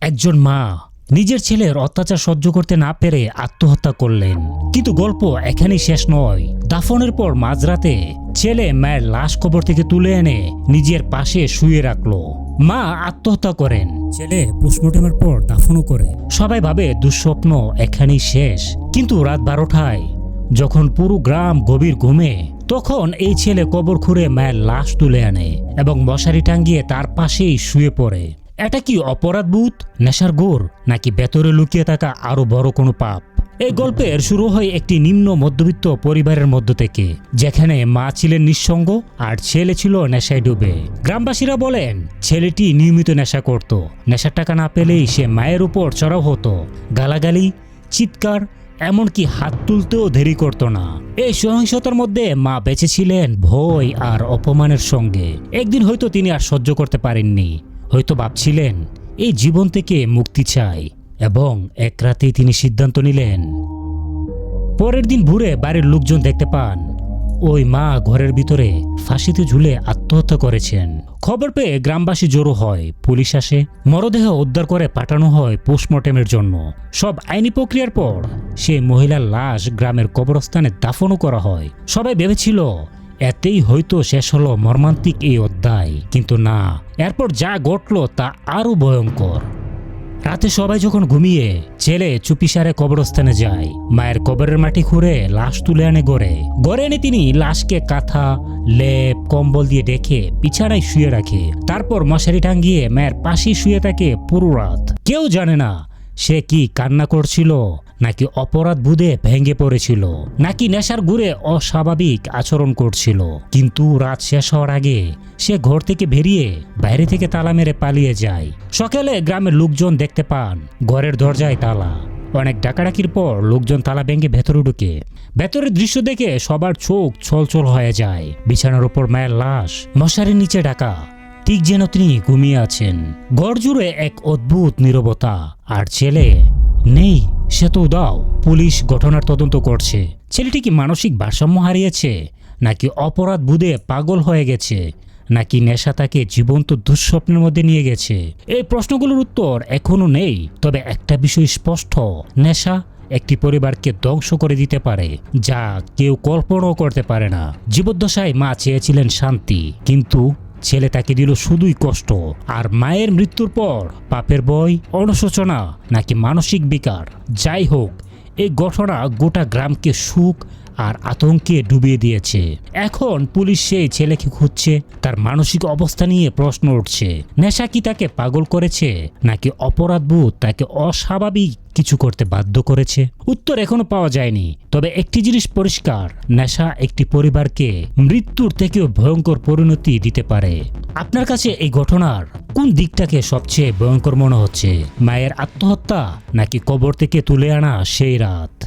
একজন মা নিজের ছেলের অত্যাচার সহ্য করতে না পেরে আত্মহত্যা করলেন। কিন্তু গল্প এখানেই শেষ নয়। দাফনের পর মাঝরাতে ছেলে মায়ের লাশ কবর থেকে তুলে এনে নিজের পাশে শুয়ে রাখল। মা আত্মহত্যা করেন। ছেলে পোস্টমর্টমের পর দাফনও করে। সবাই ভাবে দুঃস্বপ্ন এখানেই শেষ। কিন্তু রাত বারোটায় যখন পুরো গ্রাম গভীর ঘুমে, তখন এই ছেলে কবর খুঁড়ে মায়ের লাশ তুলে আনে এবং মশারি টাঙ্গিয়ে তার পাশেই শুয়ে পড়ে। এটা কি অপরাধ অপরাধবোধ নেশার গোর, নাকি ভেতরে লুকিয়ে থাকা আরও বড় কোনো পাপ? এই গল্পের শুরু হয় একটি নিম্ন মধ্যবিত্ত পরিবারের মধ্য থেকে, যেখানে মা ছিলেন নিঃসঙ্গ আর ছেলে ছিল নেশায় ডুবে। গ্রামবাসীরা বলেন, ছেলেটি নিয়মিত নেশা করত। নেশার টাকা না পেলেই সে মায়ের উপর চড়াও হতো। গালাগালি, চিৎকার, এমনকি হাত তুলতেও দেরি করতো না। এই সহিংসতার মধ্যে মা বেঁচে ছিলেন ভয় আর অপমানের সঙ্গে। একদিন হয়তো তিনি আর সহ্য করতে পারেননি। হয়তো ভাবছিলেন, এই জীবন থেকে মুক্তি চাই এবং এক রাতেই তিনি সিদ্ধান্ত নিলেন। পরের দিন ভোরে বাড়ির লোকজন দেখতে পান, ওই মা ঘরের ভিতরে ফাঁসিতে ঝুলে আত্মহত্যা করেছেন। খবর পেয়ে গ্রামবাসী জড়ো হয়, পুলিশ আসে, মরদেহ উদ্ধার করে পাঠানো হয় পোস্টমর্টেমের জন্য। সব আইনি প্রক্রিয়ার পর সেই মহিলার লাশ গ্রামের কবরস্থানে দাফনও করা হয়। সবাই ভেবেছিল এতেই হয়তো শেষ হলো মর্মান্তিক এই অধ্যায়। কিন্তু না, এরপর যা ঘটল তা আরও ভয়ঙ্কর। রাতে সবাই যখন ঘুমিয়ে ছেলে চুপিসারে কবরস্থানে যায়, মায়ের কবরের মাটি খুঁড়ে লাশ তুলে আনে গড়ে গড়ে এনে তিনি লাশকে কাঁথা, লেপ, কম্বল দিয়ে ডেকে বিছানায় শুয়ে রাখে। তারপর মশারি টাঙ্গিয়ে মায়ের পাশে শুয়ে থাকে পুরো রাত। কেউ জানে না সে কি কান্না করছিল নাকি অপরাধ বুধে ভেঙে পড়েছিল, নাকি নেশার ঘুরে অস্বাভাবিক আচরণ করছিল। কিন্তু রাত শেষ হওয়ার আগে সে ঘর থেকে বেরিয়ে বাইরে থেকে তালা মেরে পালিয়ে যায়। সকালে গ্রামের লোকজন দেখতে পান, ঘরের দরজায় তালা। অনেক ডাকাডাকির পর লোকজন তালা ভেঙে ভেতরে ঢুকে। ভেতরের দৃশ্য দেখে সবার চোখ ছলছল হয়ে যায়। বিছানার উপর মায়ের লাশ, মশারির নিচে ডাকা ঠিক যেন তিনি ঘুমিয়ে আছেন। ঘর জুড়ে এক অদ্ভুত নীরবতা। আর ছেলে নেই, সে তো দাও পুলিশ ঘটনার তদন্ত করছে। ছেলেটি কি মানসিক ভারসাম্য হারিয়েছে? নাকি অপরাধ বুধে পাগল হয়ে গেছে? নাকি নেশা তাকে জীবন্ত দুঃস্বপ্নের মধ্যে নিয়ে গেছে? এই প্রশ্নগুলোর উত্তর এখনও নেই, তবে একটা বিষয় স্পষ্ট। নেশা একটি পরিবারকে ধ্বংস করে দিতে পারে, যা কেউ কল্পনাও করতে পারে না। জীবদ্দশায় মা চেয়েছিলেন শান্তি, কিন্তু ছেলে তাকে দিল শুধুই কষ্ট, আর মায়ের মৃত্যুর পর পাপের বই, অনুশোচনা নাকি মানসিক বিকার। যাই হোক এই ঘটনা গোটা গ্রামকে সুখ আর আতঙ্কে ডুবিয়ে দিয়েছে। এখন পুলিশ সেই ছেলেকে খুঁজছে, তার মানসিক অবস্থা নিয়ে প্রশ্ন উঠছে। নেশা কি তাকে পাগল করেছে, নাকি অপরাধবোধ তাকে অস্বাভাবিক কিছু করতে বাধ্য করেছে। উত্তর এখনও পাওয়া যায়নি। তবে একটি জিনিস পরিষ্কার, নেশা একটি পরিবারকে মৃত্যুর থেকেও ভয়ঙ্কর পরিণতি দিতে পারে। আপনার কাছে এই ঘটনার কোন দিকটাকে সবচেয়ে ভয়ঙ্কর মনে হচ্ছে? মায়ের আত্মহত্যা নাকি কবর থেকে তুলে আনা সেই রাত?